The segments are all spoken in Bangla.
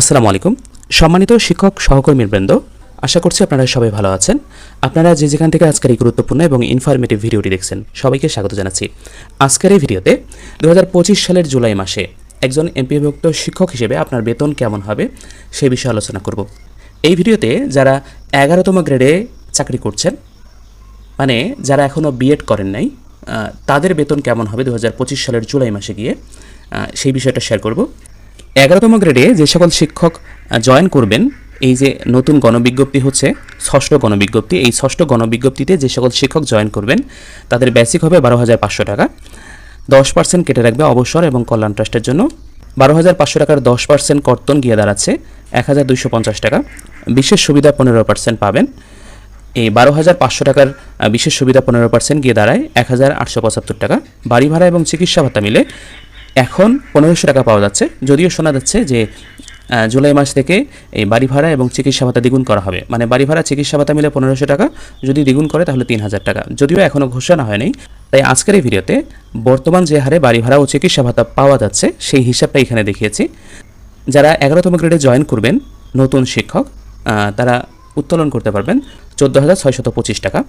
আসসালামু আলাইকুম। সম্মানিত শিক্ষক সহকর্মীবৃন্দ আশা করছি আপনারা সবাই ভালো আছেন। আপনারা যে যেখান থেকে আজকের এই গুরুত্বপূর্ণ এবং ইনফরমেটিভ ভিডিওটি দেখছেন, সবাইকে স্বাগত জানাচ্ছি। আজকের এই ভিডিওতে দু হাজার পঁচিশ সালের জুলাই মাসে একজন এমপিভুক্ত শিক্ষক হিসেবে আপনার বেতন কেমন হবে সেই বিষয়ে আলোচনা করব। এই ভিডিওতে যারা এগারোতম গ্রেডে চাকরি করছেন মানে যারা এখনও বিএড করেন নাই তাদের বেতন কেমন হবে দু হাজার পঁচিশ সালের জুলাই মাসে গিয়ে সেই বিষয়টা শেয়ার করব। এগারোতম গ্রেডে যে সকল শিক্ষক জয়েন করবেন, এই যে নতুন গণবিজ্ঞপ্তি হচ্ছে, ষষ্ঠ গণবিজ্ঞপ্তি, এই ষষ্ঠ গণবিজ্ঞপ্তিতে যে সকল শিক্ষক জয়েন করবেন, তাদের বেসিক হবে বারো হাজার পাঁচশো টাকা। দশ পার্সেন্ট কেটে রাখবে অবসর এবং কল্যাণ ট্রাস্টের জন্য। বারো হাজার পাঁচশো টাকার দশ পার্সেন্ট কর্তন গিয়ে দাঁড়াচ্ছে, এক হাজার দুইশো পঞ্চাশ টাকা। বিশেষ সুবিধা পনেরো পার্সেন্ট পাবেন। এই বারো হাজার পাঁচশো টাকার বিশেষ সুবিধা পনেরো পার্সেন্ট গিয়ে দাঁড়ায়, এক হাজার আটশো পঁচাত্তর টাকা। বাড়ি ভাড়া এবং চিকিৎসা ভাতা মিলে এখন পনেরোশো টাকা পাওয়া যাচ্ছে। যদিও শোনা যাচ্ছে যে জুলাই মাস থেকে এই বাড়ি ভাড়া এবং চিকিৎসা ভাতা দ্বিগুণ করা হবে। মানে বাড়ি ভাড়া, চিকিৎসা ভাতা মিলে পনেরোশো টাকা, যদি দ্বিগুণ করে তাহলে তিন হাজার টাকা। যদিও এখনও ঘোষণা হয়নি, তাই আজকের এই ভিডিওতে বর্তমান যে হারে বাড়ি ভাড়া ও চিকিৎসা ভাতা পাওয়া যাচ্ছে, সেই হিসাবটা এখানে দেখিয়েছি। যারা এগারোতম গ্রেডে জয়েন করবেন, নতুন শিক্ষক তারা উত্তোলন করতে পারবেন চোদ্দ হাজার ছয়শত পঁচিশ টাকা।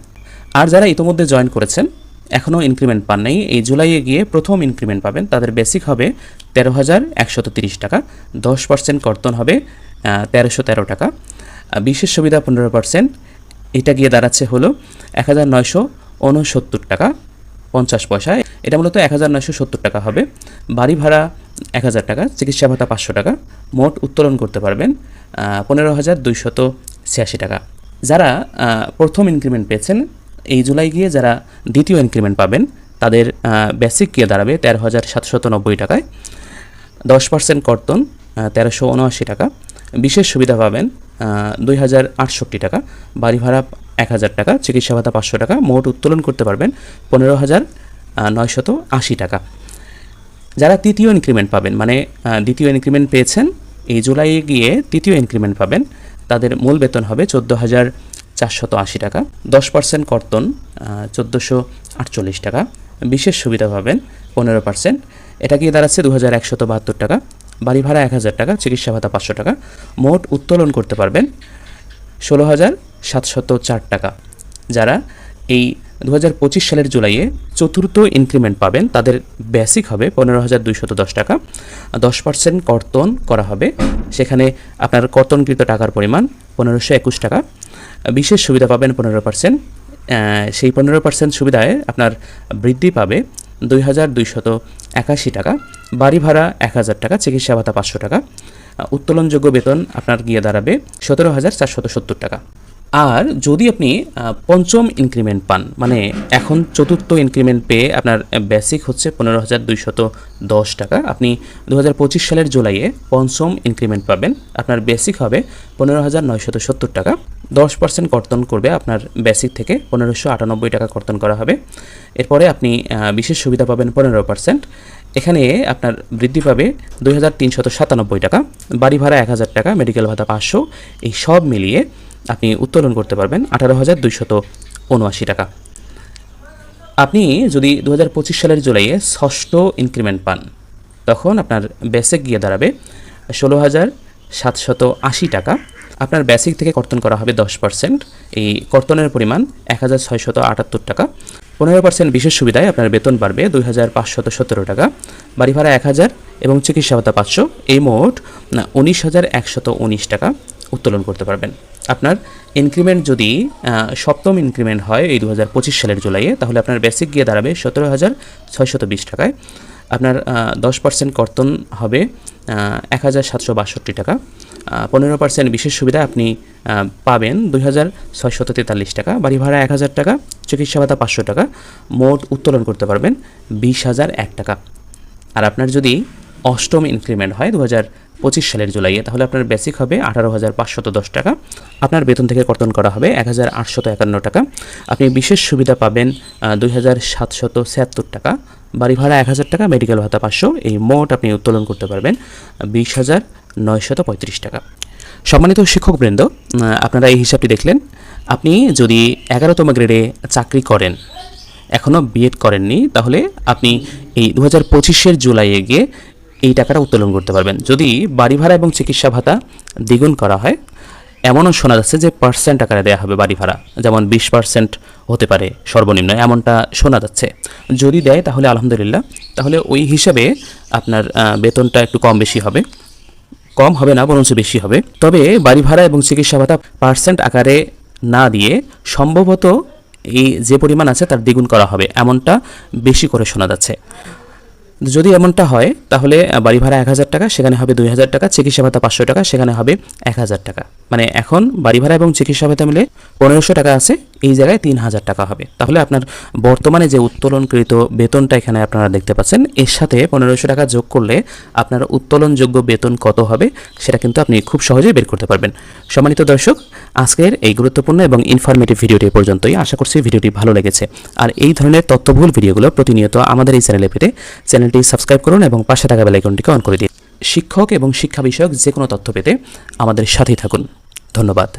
আর যারা ইতোমধ্যে জয়েন করেছেন এখনও ইনক্রিমেন্ট পান নাই। এই জুলাইয়ে গিয়ে প্রথম ইনক্রিমেন্ট পাবেন। তাদের বেসিক হবে তেরো হাজার একশত তিরিশ টাকা। দশ পার্সেন্ট কর্তন হবে তেরোশো তেরো টাকা। বিশেষ সুবিধা পনেরো পার্সেন্ট এটা গিয়ে দাঁড়াচ্ছে হলো এক হাজার নয়শো উনসত্তর টাকা, পঞ্চাশ পয়সায়। এটা মূলত এক হাজার নয়শো সত্তর টাকা হবে। বাড়ি ভাড়া এক হাজার টাকা, চিকিৎসা ভাতা পাঁচশো টাকা। মোট উত্তোলন করতে পারবেন পনেরো হাজার দুইশত ছিয়াশি টাকা। যারা প্রথম ইনক্রিমেন্ট পেয়েছেন এই জুলাই গিয়ে যারা দ্বিতীয় ইনক্রিমেন্ট পাবেন, তাদের বেসিক গিয়ে দাঁড়াবে তেরো হাজার সাতশত নব্বই টাকায়। দশ পার্সেন্ট কর্তন তেরোশো উনআশি টাকা। বিশেষ সুবিধা পাবেন দুই হাজার আটষট্টি টাকা। বাড়ি ভাড়া এক হাজার টাকা, চিকিৎসা ভাতা পাঁচশো টাকা। মোট উত্তোলন করতে পারবেন পনেরো হাজার নয়শত আশি টাকা। যারা তৃতীয় ইনক্রিমেন্ট পাবেন মানে দ্বিতীয় ইনক্রিমেন্ট পেয়েছেন, এই জুলাইয়ে গিয়ে তৃতীয় ইনক্রিমেন্ট পাবেন, তাদের মূল বেতন হবে চোদ্দ হাজার চারশত আশি টাকা, দশ পার্সেন্ট কর্তন চোদ্দোশো আটচল্লিশ টাকা। বিশেষ সুবিধা পাবেন পনেরো পার্সেন্ট এটা গিয়ে দাঁড়াচ্ছে দু হাজার একশত বাহাত্তর টাকা বাড়ি ভাড়া এক হাজার টাকা চিকিৎসা ভাতা পাঁচশো টাকা। মোট উত্তোলন করতে পারবেন ষোলো হাজার সাতশত চার টাকা। যারা এই দু হাজার পঁচিশ সালের জুলাইয়ে চতুর্থ ইনক্রিমেন্ট পাবেন, তাদের বেসিক হবে পনেরো হাজার দুইশত দশ টাকা। দশ পার্সেন্ট কর্তন করা হবে। সেখানে আপনার কর্তনকৃত টাকার পরিমাণ পনেরোশো একুশ টাকা। বিশেষ সুবিধা পাবেন পনেরো পার্সেন্ট সেই পনেরো পার্সেন্ট সুবিধায় আপনার বৃদ্ধি পাবে দুই হাজার দুইশত একাশি টাকা, বাড়ি ভাড়া এক হাজার টাকা, চিকিৎসা ভাতা পাঁচশো টাকা উত্তোলনযোগ্য বেতন আপনার গিয়ে দাঁড়াবে সতেরো হাজার চারশত সত্তর টাকা। আর যদি আপনি পঞ্চম ইনক্রিমেন্ট পান মানে এখন চতুর্থ ইনক্রিমেন্ট পেয়ে আপনার বেসিক হচ্ছে পনেরো হাজার দুইশত দশ টাকা, আপনি দু হাজার পঁচিশ সালের জুলাইয়ে পঞ্চম ইনক্রিমেন্ট পাবেন। আপনার বেসিক হবে পনেরো হাজার নয়শত সত্তর টাকা। দশ পার্সেন্ট কর্তন করবে আপনার বেসিক থেকে পনেরোশো আটানব্বই টাকা কর্তন করা হবে। এরপরে আপনি বিশেষ সুবিধা পাবেন পনেরো পার্সেন্ট এখানে আপনার বৃদ্ধি পাবে দুই হাজার সাতানব্বই টাকা, বাড়ি ভাড়া এক হাজার টাকা মেডিকেল ভাতা পাঁচশো। এই সব মিলিয়ে আপনি উত্তোলন করতে পারবেন আঠারো হাজার দুইশত উনআশি টাকা। আপনি যদি দু হাজার পঁচিশ সালের জুলাইয়ে ষষ্ঠ ইনক্রিমেন্ট পান, তখন আপনার বেসিক গিয়ে দাঁড়াবে ষোলো হাজার সাতশত আশি টাকা। আপনার বেসিক থেকে কর্তন করা হবে দশ পার্সেন্ট এই কর্তনের পরিমাণ এক হাজার ছয়শত আটাত্তর টাকা। পনেরো পার্সেন্ট বিশেষ সুবিধায় আপনার বেতন বাড়বে দুই হাজার পাঁচশত সতেরো টাকা। বাড়ি ভাড়া এক হাজার এবং চিকিৎসা ভাতা পাঁচশো। এই মোট উনিশ হাজার একশত উনিশ টাকা উত্তোলন করতে পারবেন। আপনার ইনক্রিমেন্ট যদি সপ্তম ইনক্রিমেন্ট হয় এই দু হাজার পঁচিশ সালের জুলাইয়ে, তাহলে আপনার বেসিক গিয়ে দাঁড়াবে সতেরো হাজার ছয়শত বিশ টাকায়। আপনার দশ পার্সেন্ট কর্তন হবে এক হাজার সাতশো বাষট্টি টাকা। পনেরো পার্সেন্ট বিশেষ সুবিধা আপনি পাবেন দুই হাজার ছয়শত তেতাল্লিশ টাকা। বাড়ি ভাড়া এক হাজার টাকা, চিকিৎসা ভাতা পাঁচশো টাকা, মোট উত্তোলন করতে পারবেন বিশ হাজার এক টাকা। আর আপনার যদি অষ্টম ইনক্রিমেন্ট হয় দু হাজার পঁচিশ সালের জুলাইয়ে। তাহলে আপনার বেসিক হবে আঠারো হাজার পাঁচশত দশ টাকা। আপনার বেতন থেকে কর্তন করা হবে এক হাজার আটশত একান্ন টাকা। আপনি বিশেষ সুবিধা পাবেন দুই হাজার সাতশত ছিয়াত্তর টাকা। বাড়ি ভাড়া এক হাজার টাকা মেডিকেল ভাতা পাঁচশো। এই মোট আপনি উত্তোলন করতে পারবেন বিশ হাজার নয়শত পঁয়ত্রিশ টাকা। সম্মানিত শিক্ষকবৃন্দ আপনারা এই হিসাবটি দেখলেন। আপনি যদি এগারোতম গ্রেডে চাকরি করেন এখনও বিএড করেননি, তাহলে আপনি এই দু হাজার পঁচিশের জুলাইয়ে গিয়ে এই টাকাটা উত্তোলন করতে পারবেন। যদি বাড়ি ভাড়া এবং চিকিৎসা ভাতা দ্বিগুণ করা হয়, এমনও শোনা যাচ্ছে যে পার্সেন্ট আকারে দেওয়া হবে বাড়ি ভাড়া, যেমন বিশ পার্সেন্ট হতে পারে সর্বনিম্ন, এমনটা শোনা যাচ্ছে। যদি দেয় তাহলে আলহামদুলিল্লাহ, তাহলে ওই হিসাবে আপনার বেতনটা একটু কম বেশি হবে। কম হবে না, বরঞ্চ বেশি হবে। তবে বাড়ি ভাড়া এবং চিকিৎসা ভাতা পার্সেন্ট আকারে না দিয়ে সম্ভবত এই যে পরিমাণ আছে তার দ্বিগুণ করা হবে, এমনটা বেশি করে শোনা যাচ্ছে। যদি এমনটা হয়, তাহলে বাড়ি ভাড়া এক হাজার টাকা, সেখানে হবে দুই হাজার টাকা, চিকিৎসা ভাতা পাঁচশো টাকা, সেখানে হবে এক হাজার টাকা। মানে এখন বাড়ি ভাড়া এবং চিকিৎসা ভাতা মিলে পনেরোশো টাকা আছে, এই জায়গায় তিন হাজার টাকা হবে। তাহলে আপনার বর্তমানে যে উত্তোলনকৃত বেতনটা এখানে আপনারা দেখতে পাচ্ছেন, এর সাথে পনেরোশো টাকা যোগ করলে আপনার উত্তোলনযোগ্য বেতন কত হবে, সেটা কিন্তু আপনি খুব সহজেই বের করতে পারবেন। সম্মানিত দর্শক, আজকের এই গুরুত্বপূর্ণ এবং ইনফরমেটিভ ভিডিওটি পর্যন্তই। আশা করছি ভিডিওটি ভালো লেগেছে। আর এই ধরনের তথ্যবহুল ভিডিওগুলো প্রতিনিয়ত আমাদের এই চ্যানেলে পেতে চ্যানেলটি সাবস্ক্রাইব করুন এবং পাশে থাকা বেলাইকনটিকে অন করে দিন। শিক্ষক এবং শিক্ষা বিষয়ক যে কোনো তথ্য পেতে আমাদের সাথেই থাকুন। ধন্যবাদ।